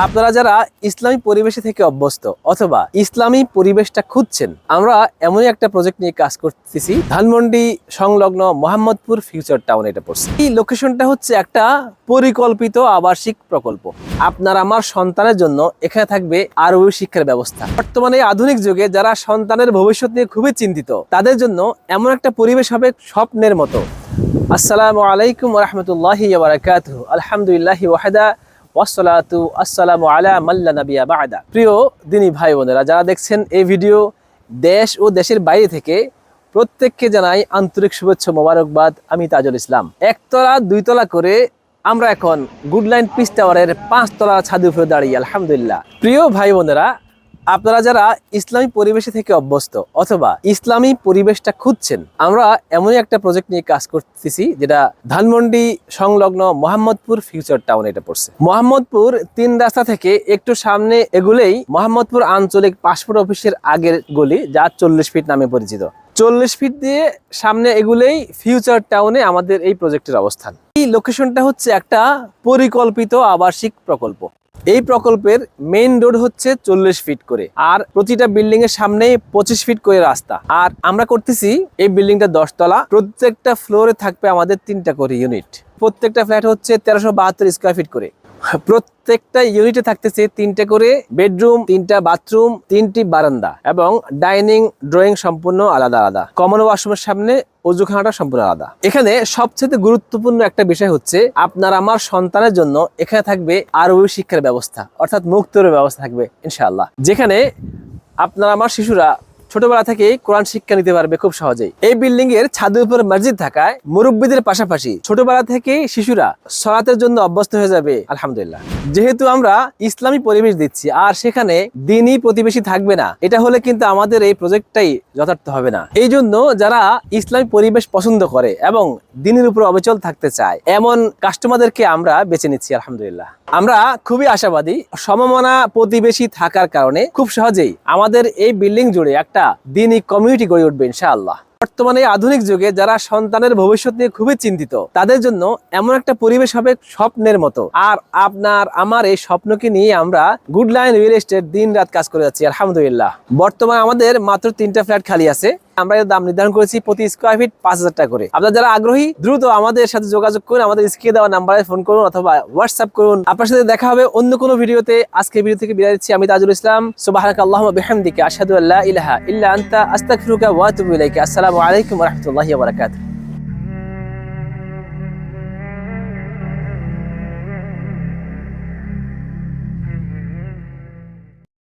আপনারা যারা ইসলামী পরিবেশে থেকে অভ্যস্ত অথবা ইসলামী পরিবেশটা খুঁজছেন, আমরা এমনই একটা প্রজেক্ট নিয়ে কাজ করতেছি, ধানমন্ডি সংলগ্ন মোহাম্মদপুর ফিউচার টাউন এটা পড়ছে। এই লোকেশনটা হচ্ছে একটা পরিকল্পিত আবাসিক প্রকল্প। আপনার আমার সন্তানের জন্য এখানে থাকবে আরও শিক্ষার ব্যবস্থা। বর্তমানে আধুনিক যুগে যারা সন্তানের ভবিষ্যৎ নিয়ে খুবই চিন্তিত, তাদের জন্য এমন একটা পরিবেশ হবে স্বপ্নের মতো। আসসালামু আলাইকুম রহমতুল্লাহি আলহামদুলিল্লাহি ওয়াহাদা ওয়াসসালাতু আসসালামু আলা মাল্লা নাবিয়া বাদা। প্রিয় দিনী ভাই বোনেরা, যারা দেখছেন এই ভিডিও দেশ ও দেশের বাইরে থেকে, প্রত্যেককে জানাই আন্তরিক শুভেচ্ছা মোবারকবাদ, আমি তাজুল ইসলাম। একতলা, দুইতলা করে আমরা এখন গুডলাইন পিস টাওয়ারের পাঁচতলা ছাদের উপরে দাঁড়িয়ে, আলহামদুলিল্লাহ। প্রিয় ভাই বোনেরা আপনারা যারা ইসলামী পরিবেশে থেকে অভ্যস্ত অথবা ইসলামী পরিবেশটা খুঁজছেন, আমরা এমনই একটা প্রজেক্ট নিয়ে কাজ করতেছি যেটা ধানমন্ডি সংলগ্ন মোহাম্মদপুর ফিউচার টাউন এটা পড়ছে। মোহাম্মদপুর তিন রাস্তা থেকে একটু সামনে এগুলেই মোহাম্মদপুর আঞ্চলিক পাসপোর্ট অফিসের আগের গলি, যা চল্লিশ ফিট নামে পরিচিত। চল্লিশ ফিট দিয়ে সামনে এগুলেই ফিউচার টাউনে আমাদের এই প্রজেক্টের অবস্থান। এই লোকেশনটা হচ্ছে একটা পরিকল্পিত আবাসিক প্রকল্প। এই প্রকল্পের মেইন রোড হচ্ছে চল্লিশ ফিট করে। আর প্রতিটা বিল্ডিং এর সামনে পঁচিশ ফিট করে রাস্তা। আর আমরা করতেছি এই বিল্ডিংটা দশতলা। প্রত্যেকটা ফ্লোরে থাকবে আমাদের তিনটা করে ইউনিট প্রত্যেকটা ফ্ল্যাট হচ্ছে তেরোশো বাহাত্তর স্কোয়ার ফিট করে। প্রত্যেকটা ইউনিটে থাকতেছে তিনটে করে বেডরুম তিনটা বাথরুম তিনটি বারান্দা এবং ডাইনিং ড্রয়িং সম্পূর্ণ আলাদা আলাদা। কমন ওয়াশরুমের সামনে অজুখানাটা সম্পূর্ণ আলাদা। এখানে সবচেয়ে গুরুত্বপূর্ণ একটা বিষয় হচ্ছে আপনার আমার সন্তানের জন্য এখানে থাকবে আরবি শিক্ষার ব্যবস্থা, অর্থাৎ মুক্তর ব্যবস্থা থাকবে, ইনশাআল্লাহ। যেখানে আপনার আমার শিশুরা ছোটবেলা থেকে কোরআন শিক্ষা নিতে পারবে খুব সহজেই। এই বিল্ডিং এর ছাদের উপর মসজিদ থাকায় মুরব্বীদের পাশাপাশি ছোটবেলা থেকে শিশুরা সলাতের জন্য অভ্যস্ত হয়ে যাবে, আলহামদুলিল্লাহ। যেহেতু আমরা ইসলামী পরিবেশ দিচ্ছি, আর সেখানে দিনই প্রতিবেশী থাকবে না, এটা হলে কিন্তু আমাদের এই প্রজেক্টটাই যথার্থ হবে না। এই জন্য যারা ইসলামী পরিবেশ পছন্দ করে এবং দিনের উপর অবিচল থাকতে চায়, এমন কাস্টমারদেরকে আমরা বেছে নিচ্ছি, আলহামদুলিল্লাহ। আমরা খুবই আশাবাদী, সমমনা প্রতিবেশী থাকার কারণে খুব সহজেই আমাদের এই বিল্ডিং জুড়ে একটা দিনই কমিউনিটি গড়ে উঠবে ইনশাআল্লাহ। বর্তমানে আধুনিক যুগে যারা সন্তানের ভবিষ্যৎ নিয়ে খুবই চিন্তিত, তাদের জন্য এমন একটা পরিবেশ হবে স্বপ্নের মতো। আর আপনার, আমার এই স্বপ্নকে নিয়ে আমরা গুড লাইন রিয়েল এস্টেট দিন রাত কাজ করে যাচ্ছি, আলহামদুলিল্লাহ। বর্তমানে আমাদের মাত্র তিনটা ফ্ল্যাট খালি আছে। আমরা এর দাম নির্ধারণ করেছি প্রতি স্কোয়ার ফিট পাঁচ হাজার টাকা করে। আপনার যারা আগ্রহী, দ্রুত আমাদের সাথে যোগাযোগ করুন, আমাদের স্ক্রিনে দেওয়া নাম্বারে ফোন করুন অথবা হোয়াটসঅ্যাপ করুন। আপনার সাথে দেখা হবে অন্য কোনো ভিডিওতে। আজকে ভিডিও থেকে বিদায় দিচ্ছি আমি তাজুল ইসলাম। সুবাহানাক আল্লাহ বিহামদিকা। আশহাদু আল্লা ইলাহা ইল্লা আনতা। আস্তাগফিরুকা ওয়া আতুবু আসসালামু আলাইকুম রহমতুল্লাহ বারাকাতুহু।